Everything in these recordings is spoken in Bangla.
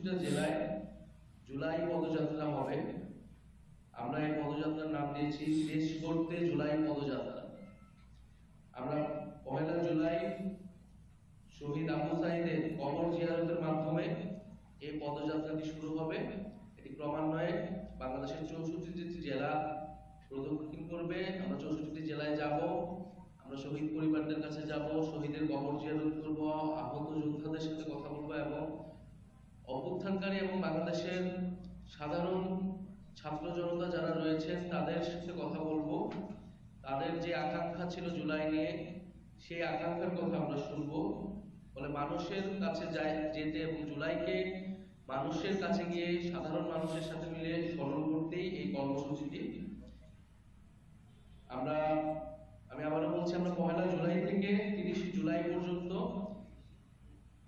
চৌষট্টিটা জেলায় জুলাই পদযাত্রা হবে। আমরা এই পদযাত্রার নাম দিয়েছি, দেশ করতে জুলাই পদযাত্রা। আমরা পয়লা জুলাই শহীদ আবু সাইদের কবর জিয়ারতের মাধ্যমে এই পদযাত্রাটি শুরু হবে। এটি ক্রমান্বয়ে বাংলাদেশের চৌষট্টিটি জেলা প্রদক্ষিণ করবে। আমরা চৌষট্টিটি জেলায় যাব। আমরা শহীদ পরিবারদের কাছে যাব, শহীদের কবর জিয়ারত করব, আহত যোদ্ধাদের সাথে কথা অভ্যুত্থানকারী এবং বাংলাদেশের সাধারণ ছাত্র জনতা যারা রয়েছেন, তাদের সাথে কথা বলব। তাদের যে আকাঙ্ক্ষা ছিল জুলাই নিয়ে, সেই আকাঙ্ক্ষার কথা আমরা শুনব। ফলে মানুষের কাছে যেতে এবং জুলাইকে মানুষের কাছে গিয়ে সাধারণ মানুষের সাথে মিলে স্মরণ করতেই এই কর্মসূচিটি আমরা আমি আবারও বলছি আমরা পহেলা জুলাই থেকে তিরিশে জুলাই পর্যন্ত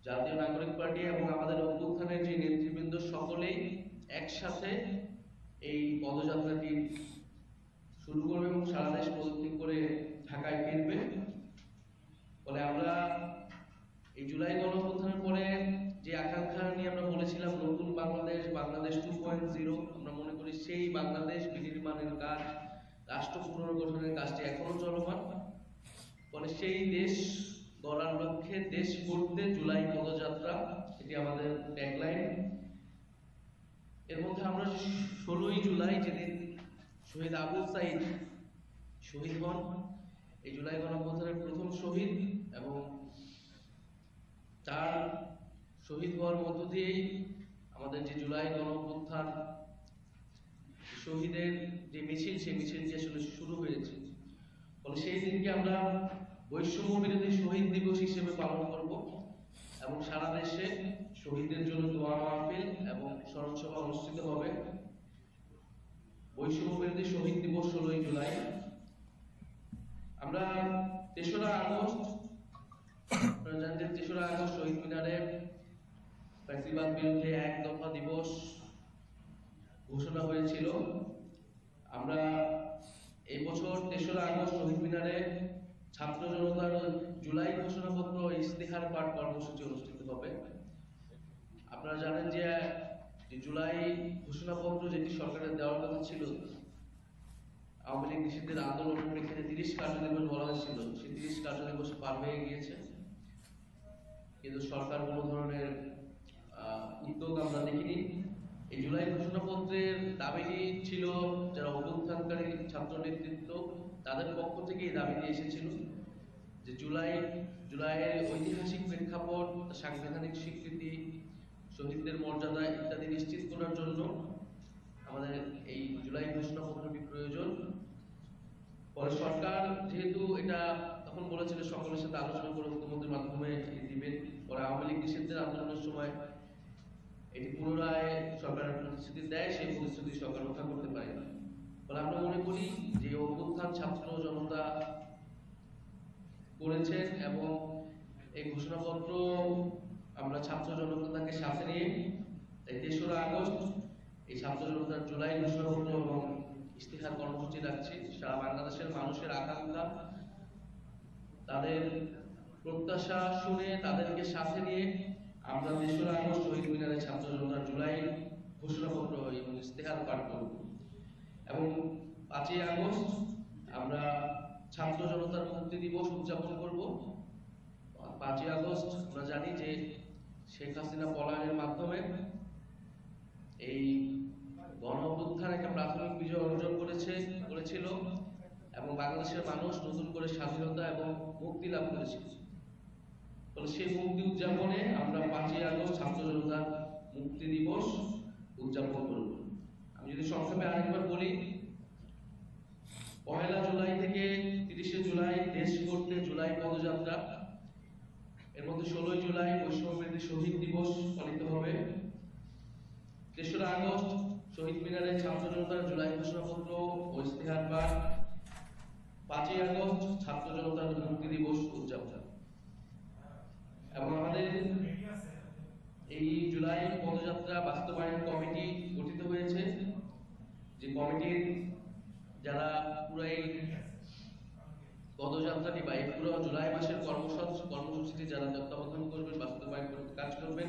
জাতীয় নাগরিক পার্টি এবং আমাদের অভ্যুত্থানের যে নেতৃবৃন্দ সকলেই একসাথে এই পদযাত্রাটি শুরু করবে এবং সারা দেশ প্রদক্ষিণ করে ঢাকায় ফিরবে। ফলে আমরা এই জুলাই গণঅভ্যুত্থানের পরে যে আকাঙ্ক্ষা নিয়ে আমরা বলেছিলাম, নতুন Bangladesh Bangladesh two point zero, আমরা মনে করি সেই বাংলাদেশ বিনির্মাণের কাজ, রাষ্ট্র পুনর্গঠনের কাজটি এখনও চলমান। ফলে সেই দেশ গড়ার লক্ষ্যে দেশ গড়তে জুলাই পদযাত্রা, এটি আমাদের ট্যাগলাইন এর মধ্যে আমরা ষোলোই জুলাই যেদিন শহীদ আবু সাইদ শহীদ হন, এই জুলাই গণঅভ্যুত্থানের প্রথম শহীদ এবং তার শহীদ হওয়ার মধ্য দিয়েই আমাদের যে জুলাই গণঅভ্যুত্থান, শহীদের যে মিছিল, সেই মিছিলটি আসলে শুরু হয়েছে। ফলে সেই দিনকে আমরা বৈষম্য বিরোধী শহীদ দিবস হিসেবে পালন করব এবং সারা দেশে শহীদদের জন্য দোয়া মাহফিল এবং স্মরণ সভা অনুষ্ঠিত হবে। বৈষম্য বিরোধী শহীদ দিবস ষোলোই জুলাই। আমরা তেসরা আগস্ট যে তেসরা আগস্ট শহীদ মিনারে ফ্যাসিবাদ বিরুদ্ধে এক দফা দিবস ঘোষণা হয়েছিল। আমরা এই বছর তেসরা আগস্ট ছাত্র জনতার জুলাই ঘোষণাপত্র ইস্তেহার পাঠ কর্মসূচি অনুষ্ঠিত হবে। আপনারা জানেন যে জুলাই ঘোষণাপত্র যেটি সরকারের দেওয়ার কথা ছিল, আওয়ামী লীগ নিষিদ্ধের আন্দোলন প্রেক্ষিতে তিরিশ কার্যদিবস বলা হয়েছিল। সেই তিরিশ কার্যদিবস পার হয়ে গিয়েছে। কিন্তু সরকার কোনো ধরনের উদ্যোগ আমরা দেখিনি। এই জুলাই ঘোষণাপত্রের দাবিটি ছিল ছাত্র নেতৃত্ব তাদের পক্ষ থেকে এই দাবিটি এসেছিল যে জুলাই, জুলাইয়ের ঐতিহাসিক প্রেক্ষাপট, সাংবিধানিক স্বীকৃতি শহীদদের মর্যাদা ইত্যাদি নিশ্চিত করার জন্য আমাদের এই জুলাই ঘোষণাপত্রটি প্রয়োজন। পরে সরকার যেহেতু এটা তখন বলেছিল সকলের সাথে আলোচনা করে মুখ্যমন্ত্রীর মাধ্যমে দিবেন পরে আওয়ামী লীগ নিষিদ্ধের আন্দোলনের সময় এটি পুনরায় সরকার প্রতিশ্রুতি দেয়, সেই প্রতিশ্রুতি সরকার রক্ষা করতে পারে না ফলে আমরা মনে করি যে অভ্যুত্থান ছাত্র জনতা করেছেন এবং এই ঘোষণাপত্র আমরা ছাত্র জনতাকে সাথে নিয়ে এই তেসরা আগস্ট এই ছাত্র জনতার জুলাই ঘোষণাপত্র এবং ইস্তিহার কর্মসূচি রাখছি। সারা বাংলাদেশের মানুষের আকাঙ্ক্ষা, তাদের প্রত্যাশা শুনে তাদেরকে সাথে নিয়ে আমরা তেসরা আগস্ট শহীদ মিনারে ছাত্র জনতার জুলাই ঘোষণাপত্র এবং ইস্তেহার পাঠ করব। এবং পাঁচই আগস্ট আমরা ছাত্র জনতার মুক্তি দিবস উদযাপন করব। পাঁচই আগস্ট আমরা জানি যে শেখ হাসিনা পলায়নের মাধ্যমে এই গণ একটা প্রাথমিক বিজয় অর্জন করেছে, করেছিল এবং বাংলাদেশের মানুষ নতুন করে স্বাধীনতা এবং মুক্তি লাভ করেছিল ফলে সেই মুক্তি উদযাপনে আমরা পাঁচই আগস্ট ছাত্র জনতার মুক্তি দিবস উদযাপন করব আমি যদি সংক্ষেপে আরেকবার বলি পহেলা জুলাই থেকে তিরিশে জুলাই দেশ করতে জুলাই পদযাত্রা এর মধ্যে ষোলোই জুলাই বৈষম্য বিরোধী শহীদ দিবস পালিত হবে। তেসরা আগস্ট শহীদ মিনারে ছাত্র জনতার জুলাই ঘোষণাপত্র ও ইস্তেহার পাঠ পাঁচই আগস্ট ছাত্র জনতার মুক্তি দিবস উদযাপন। এবং আমাদের এই জুলাই পদযাত্রা বাস্তবায়ন কমিটি গঠিত হয়েছে। যে কমিটির যারা পুরো এই পদযাত্রাটি বা এই পুরো জুলাই মাসের কর্মসূচি কর্মসূচিটি যারা তত্ত্বাবধান করবেন বাস্তবায়ন কাজ করবেন।